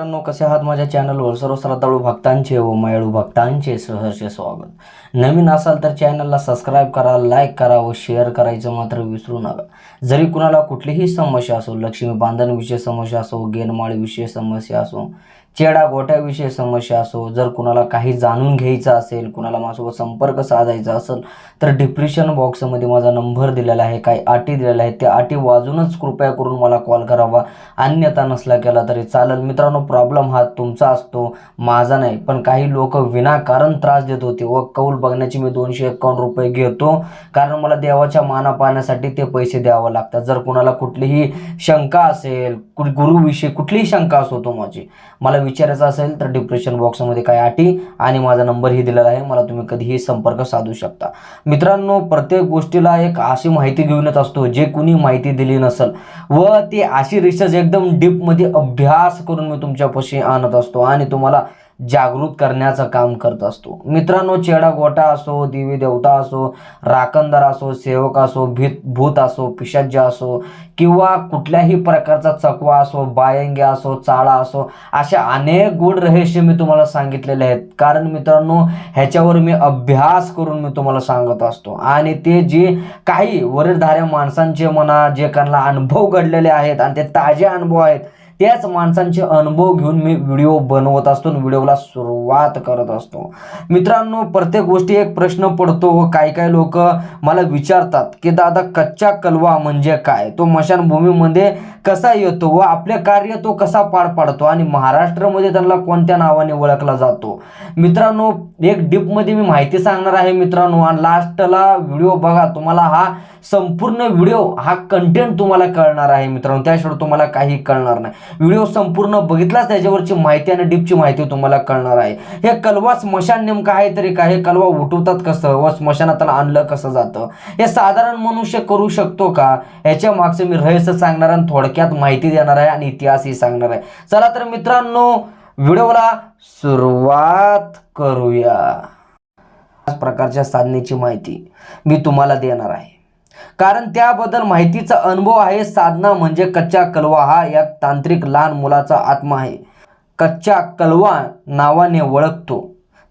मित्रांनो कसे आहात माझ्या चॅनलवर? सर्व श्रद्धाळू भक्तांचे व मयाळू भक्तांचे सहर्ष स्वागत. नवीन असाल तर चॅनलला सबस्क्राईब करा लाईक करा व शेअर करायचं मात्र विसरू नका. जरी कुणाला कुठलीही समस्या असो लक्ष्मी बांधणविषयी समस्या असो गेनमाळीविषयी समस्या असो चेडा गोट्याविषयी समस्या असो जर कुणाला काही जाणून घ्यायचं असेल कुणाला माझ्यासोबत संपर्क साधायचा असेल तर डिप्रेशन बॉक्समध्ये माझा नंबर दिलेला आहे काही अटी दिलेल्या आहेत. त्या अटी वाजूनच कृपया करून मला कॉल करावा. अन्यथा नसला केला तरी चालेल. मित्रांनो प्रॉब्लेम हा तुमचा असतो माझा नाही. पण काही लोक विनाकारण त्रास देत होते व कौल बघण्याची मी दोनशे एकावन्न रुपये घेतो. कारण मला देवाच्या माना पाहण्यासाठी ते पैसे द्यावं लागतात. जर कुणाला कुठलीही शंका असेल कु गुरुविषयी कुठलीही शंका असो तो माझी मला विचारायचं असेल तर डिप्रेशन बॉक्समध्ये काय अटी? आणि माझा नंबरही दिलेला आहे. मला तुम्ही कधीही संपर्क साधू शकता. मित्रांनो प्रत्येक गोष्टीला एक अशी माहिती घेऊनच असतो जे कुणी माहिती दिली नसेल. व ती अशी रिसर्च एकदम डीपमध्ये अभ्यास करून मी तुमच्यापाशी आणत असतो. आणि तुम्हाला जागृत करण्याचं काम करत असतो. मित्रांनो चेडा गोटा असो देवी देवता असो राखणदार असो सेवक असो भीत भूत असो पिशाज्य असो किंवा कुठल्याही प्रकारचा चकवा असो बायंगे असो चाळा असो अशा अनेक गुड रहस्य मी तुम्हाला सांगितलेले आहेत. कारण मित्रांनो ह्याच्यावर मी अभ्यास करून मी तुम्हाला सांगत असतो. आणि ते जे काही वरीलधाऱ्या माणसांचे म्हणा जे त्यांना अनुभव घडलेले आहेत आणि ते ताजे अनुभव आहेत त्याच माणसांचे अनुभव घेऊन मी व्हिडिओ बनवत असतो आणि व्हिडिओला सुरुवात करत असतो. मित्रांनो प्रत्येक गोष्टी एक प्रश्न पडतो. व काही काही लोक मला विचारतात की दादा कच्चा कलवा म्हणजे काय? तो मशानभूमीमध्ये कसा येतो व आपले कार्य तो कसा पार पाडतो आणि महाराष्ट्रामध्ये त्यांना कोणत्या नावाने ओळखला जातो? मित्रांनो एक डीपमध्ये मी माहिती सांगणार आहे मित्रांनो आणि लास्टला व्हिडिओ बघा तुम्हाला हा संपूर्ण व्हिडिओ हा कंटेंट तुम्हाला कळणार आहे मित्रांनो. त्याशिवाय तुम्हाला काही कळणार नाही. व्हिडिओ संपूर्ण बघितलाच त्याच्यावरची माहिती आणि डीपची माहिती तुम्हाला कळणार आहे. हे कलवा स्मशान नेमकं आहे तरी काय? हे कलवा उठवतात कसं? व स्मशानातला त्याला आणलं कसं जातं? हे साधारण मनुष्य करू शकतो का? याच्या मागचं मी रहस्य सांगणार आणि थोडं थोडक्यात माहिती देणार आहे आणि इतिहासही सांगणार आहे. चला तर मित्रांनो व्हिडिओला सुरुवात करूया. प्रकारच्या साधनेची माहिती मी तुम्हाला देणार आहे. कारण त्याबद्दल माहितीचा अनुभव आहे साधना म्हणजे कच्चा कलवा हा या तांत्रिक लहान मुलाचा आत्मा आहे. कच्चा कलवा नावाने ओळखतो.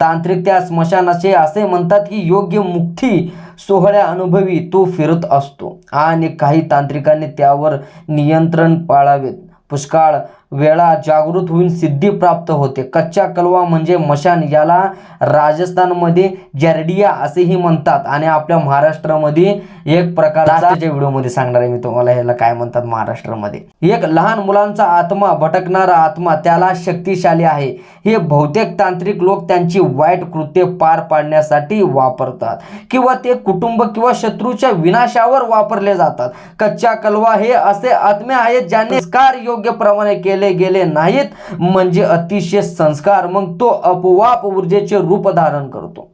तांत्रिक त्या स्मशानाचे असे म्हणतात की योग्य मुक्ती सोहळ्या अनुभवी तो फिरत असतो आणि काही तांत्रिकांनी त्यावर नियंत्रण पाळावेत. पुष्काळ वेळा जागृत होऊन सिद्धी प्राप्त होते. कच्चा कलवा म्हणजे मशान. याला राजस्थानमध्ये जर्डिया असेही म्हणतात आणि आपल्या महाराष्ट्रामध्ये एक प्रकारचा व्हिडिओमध्ये सांगणार आहे मी तुम्हाला ह्याला काय म्हणतात महाराष्ट्रामध्ये. एक लहान मुलांचा आत्मा भटकणारा आत्मा त्याला शक्तिशाली आहे. हे बहुतेक तांत्रिक लोक त्यांची वाईट कृत्ये पार पाडण्यासाठी वापरतात. किंवा ते कुटुंब किंवा शत्रूच्या विनाशावर वापरले जातात. कच्चा कलवा हे असे आत्मे आहेत ज्यांनी कार योग्य प्रमाणे केले गेले नाहीत म्हणजे अतिशय संस्कार. मग तो अपवाप ऊर्जेचे रूप धारण करतो.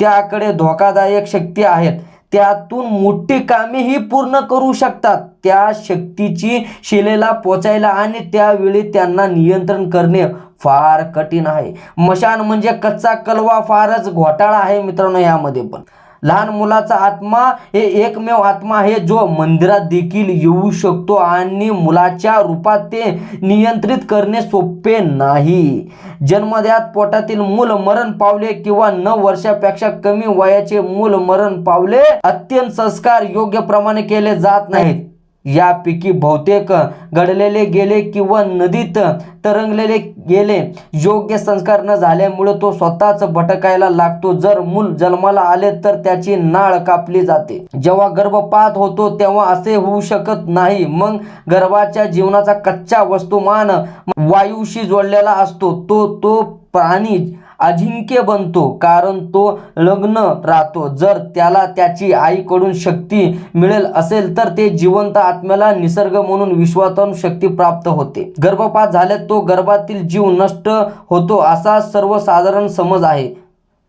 त्याकडे धोकादायक शक्ती आहेत. त्यातून मोठी कामेही पूर्ण करू शकतात. त्या शक्तीची शिलेला पोचायला आणि त्यावेळी त्यांना नियंत्रण करणे फार कठीण आहे. मशान म्हणजे कच्चा कलवा फारच घोटाळा आहे मित्रांनो यामध्ये पण. लहान मुलाचा आत्मा हे एकमेव आत्मा आहे जो मंदिरात देखील येऊ शकतो आणि मुलाच्या रूपात ते नियंत्रित करणे सोपे नाही. जन्मद्यात पोटातील मूल मरण पावले किंवा नऊ वर्षापेक्षा कमी वयाचे मूल मरण पावले अत्यंत संस्कार योग्य प्रमाणे केले जात नाहीत. यापैकी बहुतेक घडलेले गेले किंवा नदीत तरंगलेले गेले. योग्य संस्कार न झाल्यामुळे तो स्वतःच भटकायला लागतो. जर मूल जन्माला आले तर त्याची नाळ कापली जाते. जेव्हा गर्भपात होतो तेव्हा असे होऊ शकत नाही. मग गर्भाच्या जीवनाचा कच्चा वस्तुमान वायूशी जोडलेला असतो. तो तो प्राणी अजिंक्य बनतो कारण तो लग्न राहतो. जर त्याला त्याची आईकडून शक्ती मिळेल असेल तर ते जिवंत आत्म्याला निसर्ग म्हणून विश्वातून शक्ती प्राप्त होते. गर्भपात झाल्यास तो गर्भातील जीव नष्ट होतो असा सर्वसाधारण समज आहे.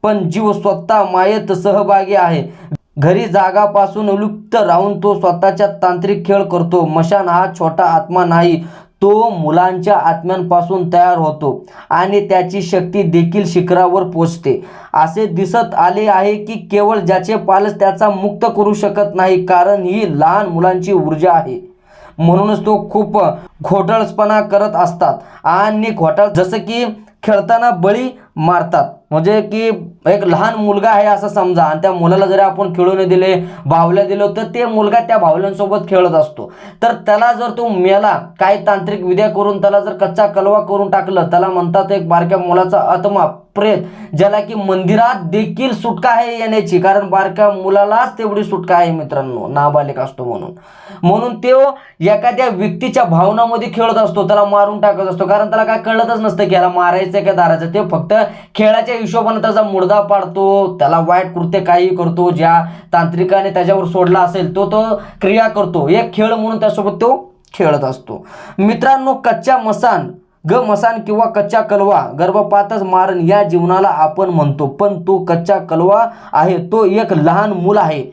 पण जीव स्वतः मायेत सहभागी आहे. घरी जागापासून लुप्त राहून तो स्वतःच्या तांत्रिक खेळ करतो. मशान हा छोटा आत्मा नाही तो मुलांच्या आत्म्यांपासून तयार होतो आणि त्याची शक्ती देखील शिखरावर पोचते. असे दिसत आले आहे की केवळ ज्याचे पालक त्याचा मुक्त करू शकत नाही कारण ही लहान मुलांची ऊर्जा आहे. म्हणूनच तो खूप घोटाळसपणा करत असतात आणि घोटाळ जसं की खेळताना बळी मारतात. म्हणजे की एक लहान मुलगा आहे असं समजा आणि त्या मुलाला जरी आपण खेळू नाही दिले बावल्या दिलं तर ते मुलगा त्या बावल्यांसोबत खेळत असतो. तर त्याला जर तो मेला काही तांत्रिक विद्या करून त्याला जर कच्चा कलवा करून टाकलं त्याला म्हणतात एक बारक्या मुलाचा आत्मा प्रेत ज्याला की मंदिरात देखील सुटका आहे येण्याची. कारण बारक्या मुलालाच तेवढी सुटका आहे मित्रांनो नाबालिक असतो म्हणून. म्हणून तो एखाद्या व्यक्तीच्या भावनामध्ये खेळत असतो त्याला मारून टाकत असतो. कारण त्याला काय कळतच नसतं की याला मारायचं का दारायचं ते फक्त खेळाच्या हिशोबाने त्याचा मुडदा पाडतो त्याला वाईट कृत्य काही करतो ज्या तांत्रिकाने त्याच्यावर सोडला असेल तो तो क्रिया करतो. एक खेळ म्हणून त्यासोबत तो खेळत असतो. मित्रांनो कच्चा मसान ग मसान किंवा कच्चा कलवा गर्भपातच मारण या जीवनाला आपण म्हणतो. पण तो कच्चा कलवा आहे तो एक लहान मूल आहे.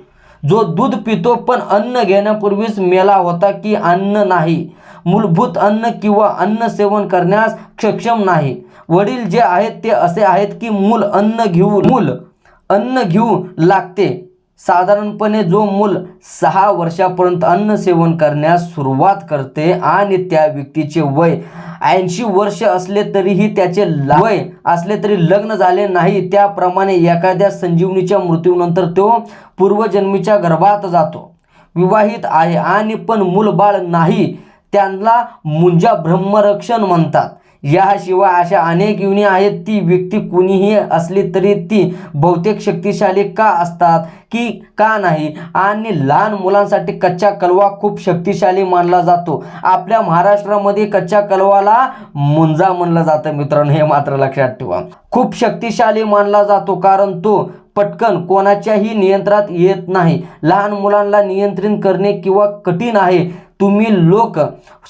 जो दूध पितो पण अन्न घेण्यापूर्वीच मेला होता की अन्न नाही. मूलभूत अन्न किंवा अन्न सेवन करण्यास सक्षम नाही. वडील जे आहेत ते असे आहेत की मूल अन्न घेऊ मूल अन्न घेऊ लागते. साधारणपणे जो मूल सहा वर्षापर्यंत अन्न सेवन करण्यास सुरुवात करते आणि त्या व्यक्तीचे वय ऐंशी वर्ष असले तरीही त्याचे वय असले तरी लग्न झाले नाही. त्याप्रमाणे एखाद्या संजीवनीच्या मृत्यूनंतर तो पूर्वजन्मीच्या गर्भात जातो. विवाहित आहे आणि पण मूलबाळ नाही. त्यांना मुंजा ब्रह्मरक्षण म्हणतात. याशिवाय अशा अनेक युनी आहेत ती व्यक्ती कुणीही असली तरी ती बहुतेक शक्तिशाली का असतात की का नाही? आणि लहान मुलांसाठी कच्चा कलवा खूप शक्तिशाली मानला जातो. आपल्या महाराष्ट्रामध्ये कच्च्या कलवाला मुंजा म्हणलं जातं मित्रांनो हे मात्र लक्षात ठेवा. खूप शक्तिशाली मानला जातो कारण तो पटकन कोणाच्याही नियंत्रणात येत नाही. लहान मुलांना नियंत्रित करणे किंवा कठीण आहे तुम्ही लोक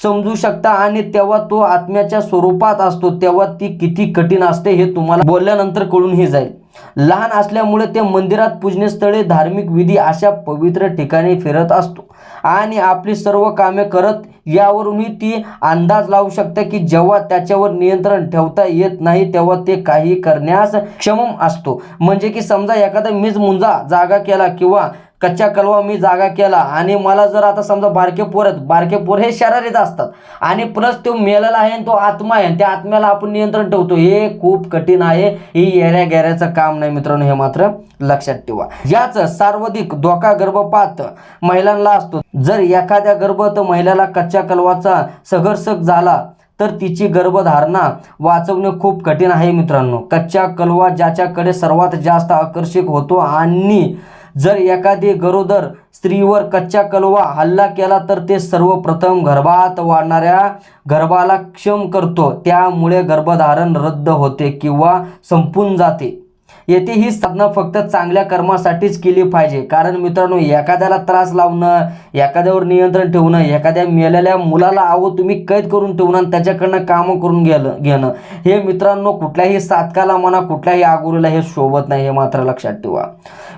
समजू शकता आणि तेव्हा तो आत्म्याच्या स्वरूपात असतो तेव्हा ती किती कठीण असते हे तुम्हाला बोलल्यानंतर कळूनही जाईल. लहान असल्यामुळे ते मंदिरात पूजनीस्थळे धार्मिक विधी अशा पवित्र ठिकाणी फिरत असतो आणि आपली सर्व कामे करत यावरूनही ती अंदाज लावू शकते की जेव्हा त्याच्यावर नियंत्रण ठेवता येत नाही तेव्हा ते काही करण्यास क्षम असतो. म्हणजे की समजा एखादा मीच मुंजा जागा केला किंवा कच्चा कलवा मी जागा केला आणि मला जर आता समजा बारके पोर आहेत बारके पोर हे शरारीत असतात आणि प्लस तो मेलेला आहे आणि तो आत्मा आहे आणि त्या आत्म्याला आपण नियंत्रण ठेवतो हे खूप कठीण आहे. ही येऱ्या गेऱ्याचं काम नाही मित्रांनो हे मात्र लक्षात ठेवा. याच सर्वाधिक धोका गर्भपात महिलांना असतो. जर एखाद्या गर्भवत महिलेला कच्च्या कलवाचा सघर्षक झाला तर तिची गर्भधारणा वाचवणे खूप कठीण आहे मित्रांनो. कच्च्या कलवा ज्याच्याकडे सर्वात जास्त आकर्षक होतो आणि जर एखादी गरोदर स्त्रीवर कच्च्या कलवा हल्ला केला तर ते सर्वप्रथम गर्भात वाढणाऱ्या गर्भाला क्षम करतो. त्यामुळे गर्भधारण रद्द होते किंवा संपून जाते. येथे ही साधना फक्त चांगल्या कर्मासाठीच केली पाहिजे. कारण मित्रांनो एखाद्याला त्रास लावणं एखाद्यावर नियंत्रण ठेवणं एखाद्या मेलेल्या मुलाला आहो तुम्ही कैद करून ठेवणं आणि त्याच्याकडनं कामं करून गेलं घेणं हे मित्रांनो कुठल्याही साधकाला म्हणा कुठल्याही आगुरीला हे शोभत नाही हे मात्र लक्षात ठेवा.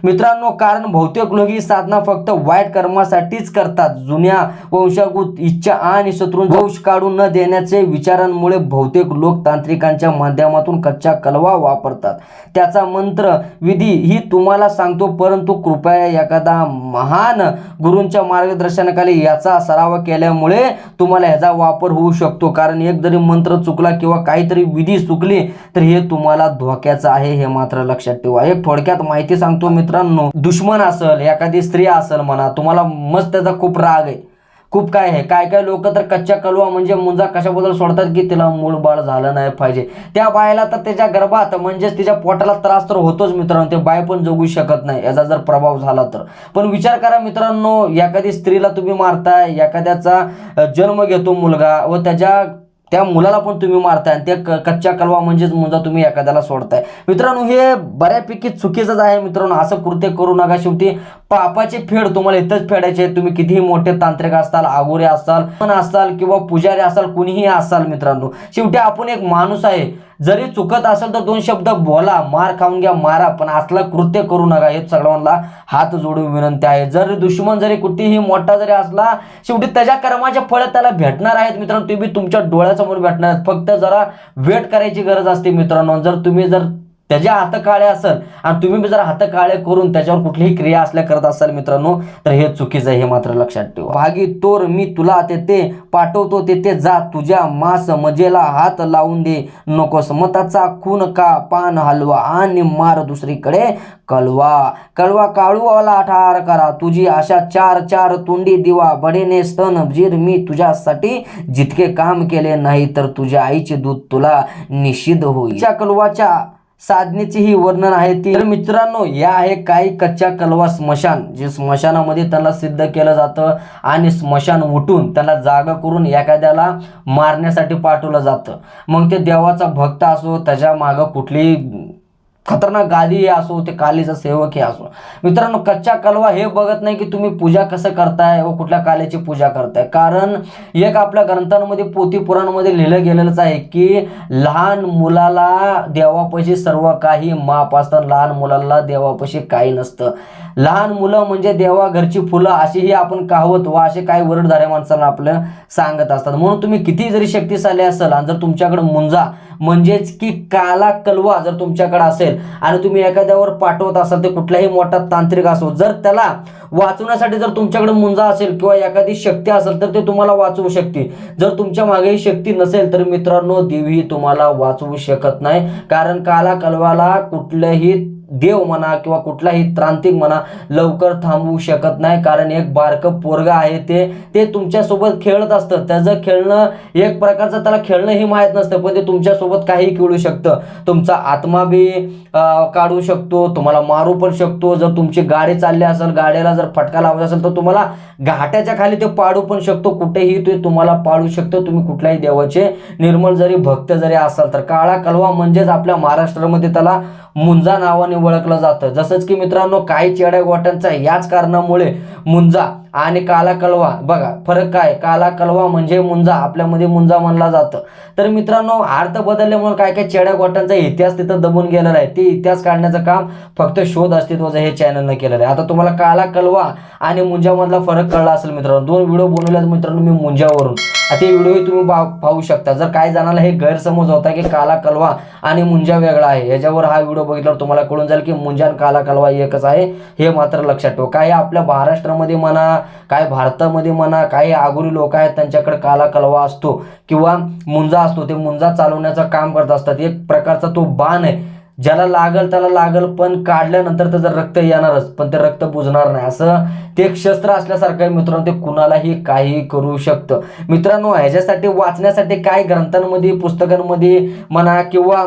मित्रांनो कारण बहुतेक लोक ही साधना फक्त वाईट कर्मासाठीच करतात. जुन्या वंशागुत इच्छा आणि शत्रू वंश काढून न देण्याचे विचारांमुळे बहुतेक लोक तांत्रिकांच्या माध्यमातून कच्चा कलवा वापरतात. त्याचा मन मंत्र विधी ही तुम्हाला सांगतो परंतु कृपया एखादा महान गुरूंच्या मार्गदर्शनाखाली याचा सराव केल्यामुळे तुम्हाला ह्याचा वापर होऊ शकतो. कारण एक जरी मंत्र चुकला किंवा काहीतरी विधी चुकली तर हे तुम्हाला धोक्याचं आहे हे मात्र लक्षात ठेवा. एक थोडक्यात माहिती सांगतो मित्रांनो दुश्मन असेल एखादी स्त्री असेल म्हणा तुम्हाला मस्त त्याचा खूप राग आहे. खूप काय आहे? काय काय लोक तर कच्च्या कलवा म्हणजे मुंजा कशाबद्दल सोडतात की तिला मूळ बाळ झालं नाही पाहिजे? त्या बायला तर त्याच्या गर्भात म्हणजेच तिच्या पोटाला त्रास तर होतोच मित्रांनो. ते बाय पण जगू शकत नाही. याचा जर प्रभाव झाला तर. पण विचार करा मित्रांनो एखादी स्त्रीला तुम्ही मारताय एखाद्याचा जन्म घेतो मुलगा व त्याच्या त्या मुलाला पण तुम्ही मारताय आणि त्या कच्च्या कलवा म्हणजेच मुंजा तुम्ही एखाद्याला सोडताय. मित्रांनो हे बऱ्यापैकी चुकीचंच आहे मित्रांनो. असं कृत्य करू नका. शेवटी पापाचे फेड तुम्हाला इथंच फेडायचे तुम्ही कितीही मोठे तांत्रिक असाल आगोरे असाल पण असाल किंवा पुजारी असाल कुणीही असाल मित्रांनो. शेवटी आपण एक माणूस आहे. जरी चुकत असेल तर दोन शब्द बोला मार खाऊन घ्या मारा पण असलं कृत्य करू नका. हे सगळ्यांना हात जोडून विनंती आहे. जर दुश्मन जरी कुठेही मोठा जरी असला शेवटी त्याच्या कर्माचे फळ त्याला भेटणार आहेत मित्रांनो. तुम्ही तुमच्या डोळ्यासमोर भेटणार. फक्त जरा वेट करायची गरज असते मित्रांनो. जर तुम्ही जर त्याचे हात काळे असेल आणि तुम्ही जर हात काळे करून त्याच्यावर कुठलीही क्रिया असल्या करत असाल मित्रांनो तर हे चुकीचं आहे हे मात्र लक्षात ठेवा. भागी तोर मी तुला तेथे पाठवतो तेथे जा. तुझ्या मास मजेला हात लावून दे. नकोस मताचा खून का पान हलवा आणि मार दुसरीकडे कलवा. कलवा काळूवाला ठार करा. तुझी अशा चार चार तुंडी दिवा. बडेने स्तन जीर मी तुझ्यासाठी जितके काम केले नाही तर तुझ्या आईचे दूध तुला निषिद्ध होईल. कलवाच्या साधनेचे ही वर्णन आहे ती. तर मित्रांनो या आहे काही कच्च्या कलवा स्मशान जे स्मशानामध्ये त्यांना सिद्ध केलं जातं आणि स्मशान उठून त्याला जागा करून एखाद्याला मारण्यासाठी पाठवलं जातं. मग ते देवाचा भक्त असो त्याच्या मागं कुठली खतरनाक गादी हे असो ते कालीचा सेवक हे असो. मित्रांनो कच्चा कलवा हे बघत नाही की तुम्ही पूजा कसं करताय व कुठल्या कालेची पूजा करताय. कारण एक आपल्या ग्रंथांमध्ये पोथी पुराणामध्ये लिहिलं गेलेलंच आहे की लहान मुलाला देवापाशी सर्व काही माप असतं लहान मुलाला देवापाशी काही नसतं. लहान मुलं म्हणजे देवा घरची फुलं अशीही आपण कहावत व असे काही वरडधाऱ्या माणसांना आपलं सांगत असतात. म्हणून तुम्ही किती जरी शक्तिशाली असाल आणि जर तुमच्याकडे मुंजा म्हणजेच की काला कलवा जर तुमच्याकडे असेल आणि तुम्ही एखाद्यावर पाठवत असाल ते कुठलाही मोठा तांत्रिक असो जर त्याला वाचवण्यासाठी जर तुमच्याकडे मुंजा असेल किंवा एखादी शक्ती असेल तर ते तुम्हाला वाचवू शकते जर तुमच्या मागेही शक्ती नसेल तर मित्रांनो देवी तुम्हाला वाचवू शकत नाही. कारण काला कलवाला कुठल्याही देव म्हणा किंवा कुठलाही त्रांतिक म्हणा लवकर थांबवू शकत नाही. कारण एक बारकं पोरग आहे ते ते तुमच्यासोबत खेळत असतं. त्याचं खेळणं एक प्रकारचं त्याला खेळणंही माहीत नसतं पण ते तुमच्यासोबत काही खेळू शकतं. तुमचा आत्मा बी काढू शकतो तुम्हाला मारू पण शकतो. जर तुमची गाडी चालली असेल गाड्याला जर फटका लावत असेल तर तुम्हाला घाट्याच्या खाली ते पाडू पण शकतो. कुठेही ते तुम्हाला पाडू शकतो तुम्ही कुठल्याही देवाचे निर्मल जरी भक्त जरी असाल तर काळा कलवा म्हणजेच आपल्या महाराष्ट्रामध्ये त्याला मुंजा नावाने ओळखलं जातं. जसंच की मित्रांनो काही चेड्या गोट्यांचा याच कारणामुळे मुंजा आणि काला कलवा बघा फरक काय? काला कलवा म्हणजे मुंजा. आपल्यामध्ये मुंजा म्हणला जातं. तर मित्रांनो अर्थ बदलल्यामुळे काय काय चेड्या गोटांचा इतिहास तिथं दबून गेलेला आहे. ते इतिहास काढण्याचं काम फक्त शोध अस्तित्वाचं हे चॅनलनं केलेलं आहे. आता तुम्हाला काला कलवा आणि मुंजामधला फरक कळला असेल मित्रांनो. दोन व्हिडिओ बनवल्यात मित्रांनो मी मुंजावरून. ते व्हिडिओही तुम्ही पा- पाहू शकता. जर काही जणांना हे गैरसमज होता की काला कलवा आणि मुंजा वेगळा आहे याच्यावर हा व्हिडिओ बघितल्यावर तुम्हाला कळून जाईल की मुंजा आणि काला कलवा एकच आहे. हे मात्र लक्षात ठेवा. काही आपल्या महाराष्ट्रामध्ये म्हणा काय भारतामध्ये म्हणा काही आगुरी लोक आहेत त्यांच्याकडे काला कलवा असतो किंवा मुंजा असतो ते मुंजा चालवण्याचं काम करत असतात. एक प्रकारचा तो बाण आहे. ज्याला लागल त्याला लागल पण काढल्यानंतर त्याचं रक्त येणारच पण ते रक्त बुजणार नाही. असं ते एक शस्त्र असल्यासारखं आहे मित्रांनो ते कुणालाही काही करू शकतं. मित्रांनो ह्याच्यासाठी वाचण्यासाठी काय ग्रंथांमध्ये पुस्तकांमध्ये म्हणा किंवा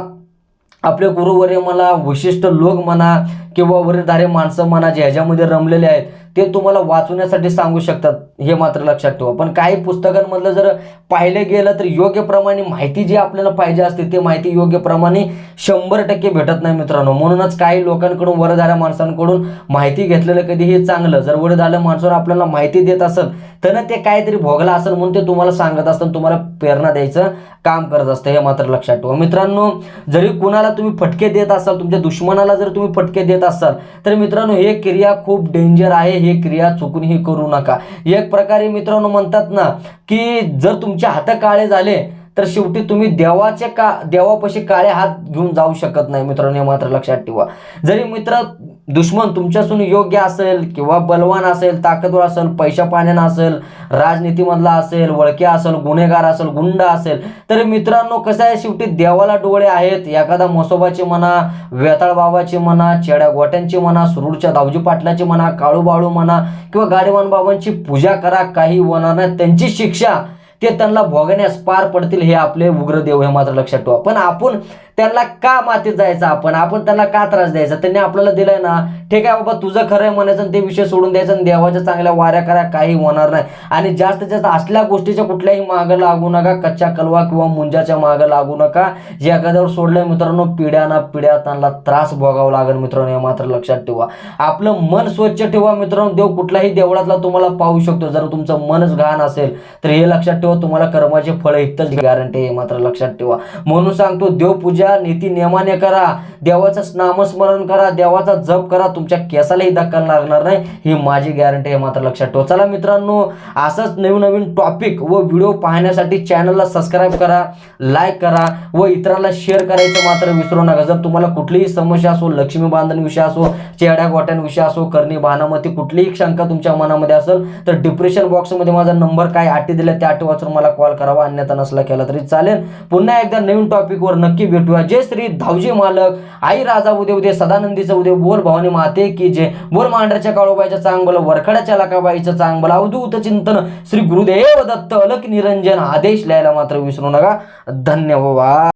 आपले गुरुवर्य म्हणा विशिष्ट लोक म्हणा किंवा वरीलधारे माणसं म्हणा जे ह्याच्यामध्ये रमलेले आहेत ते तुम्हाला वाचवण्यासाठी सांगू शकतात हे मात्र लक्षात ठेवा. पण काही पुस्तकांमधलं जर पाहिलं गेलं तर योग्य प्रमाणे माहिती जी आपल्याला पाहिजे असते ते माहिती योग्य प्रमाणे शंभर टक्के भेटत नाही मित्रांनो. म्हणूनच काही लोकांकडून वरधाऱ्या माणसांकडून माहिती घेतलेलं कधी हे चांगलं. जर वरधाऱ्या माणसावर आपल्याला माहिती देत असेल तर ते काहीतरी भोगला असेल म्हणून ते तुम्हाला सांगत असतं तुम्हाला प्रेरणा द्यायचं काम करत असतं हे मात्र लक्षात ठेवा. मित्रांनो जरी कुणाला तुम्ही फटके देत असाल तुमच्या दुश्मनाला जर तुम्ही फटके देत असाल तर मित्रांनो हे क्रिया खूप डेंजर आहे हे क्रिया चुकूनही करू नका. एक प्रकारे मित्रांनो म्हणतात ना की जर तुमचे हात काळे झाले तर शेवटी तुम्ही देवाचे का देवापाशी काळे हात घेऊन जाऊ शकत नाही मित्रांनो हे मात्र लक्षात ठेवा. जरी मित्र दुश्मन तुमच्यासून योग्य असेल किंवा बलवान असेल ताकदवर असेल पैशा पाण्यानं असेल राजनीतीमधला असेल वळक्या असेल गुन्हेगार असेल गुंड असेल तर मित्रांनो कसं आहे? शेवटी देवाला डोळे आहेत. एखादा मसोबाचे म्हणा वेताळबाबाचे म्हणा चेड्या गोट्यांची म्हणा सुरूडच्या दावजी पाटलाची म्हणा काळूबाळू म्हणा किंवा गाडीवान बाबांची पूजा करा काही होणार नाही. त्यांची शिक्षा ते त्यांना भोगण्यास पार पडतील हे आपले उग्रदेव हे मात्र लक्षात ठेवा. पण आपण त्यांना का मातीत जायचं आपण? आपण त्यांना का त्रास द्यायचा? त्यांनी आपल्याला दिलाय ना ठीक आहे बाबा तुझं खरं आहे म्हणायचं आणि ते विषय सोडून द्यायचं आणि देवाच्या चांगल्या वाऱ्या करा काही होणार नाही. आणि जास्तीत जास्त असल्या गोष्टीच्या कुठल्याही मागं लागू नका कच्च्या कलवा किंवा मुंजाच्या मागं लागू नका. जे एखाद्यावर सोडलंय मित्रांनो पिढ्याना पिढ्या त्यांना त्रास भोगावा लागेल मित्रांनो हे मात्र लक्षात ठेवा. आपलं मन स्वच्छ ठेवा मित्रांनो देव कुठल्याही देवळातला तुम्हाला पाहू शकतो. जर तुमचं मनच घाण असेल तर हे लक्षात ठेवा तुम्हाला कर्माचे फळ इथंच गॅरंटी हे मात्र लक्षात ठेवा. म्हणून सांगतो देवपूजा पूजा नीती नियमाने करा देवाचं नामस्मरण करा देवाचा जप करा तुमच्या केसालाही धक्का लागणार नाही ही माझी गॅरंटी आहे मात्र लक्षात ठेवा. चला मित्रांनो असंच नवीन नवीन टॉपिक व व्हिडिओ पाहण्यासाठी चॅनलला सबस्क्राईब करा लाईक करा व इतरांना शेअर करायचं मात्र विसरू नका. जर तुम्हाला कुठलीही समस्या असो लक्ष्मी बांधण विषय असो चेहऱ्या गोट्यांविषयी असो करणी बाणामती कुठलीही शंका तुमच्या मनामध्ये असेल तर डिप्रेशन बॉक्समध्ये माझा नंबर काय अटी दिल्या त्या अटी वाचून मला कॉल करावा अन्यथा नसला केला तरी चालेल. पुन्हा एकदा नवीन टॉपिकवर नक्की भेटूया. जय श्री धावजी मालक आई राजा उदे उदे सदानंदीचं उदे बोल भवानी माते की जे बोल मांढऱ्याच्या काळोबाईचं चांगलं वरखड्याच्या लकाबाईचं चांगलं अवधूत चिंतन श्री गुरुदेव दत्त अलक निरंजन आदेश लिहायला मात्र विसरू नका. धन्यवाद.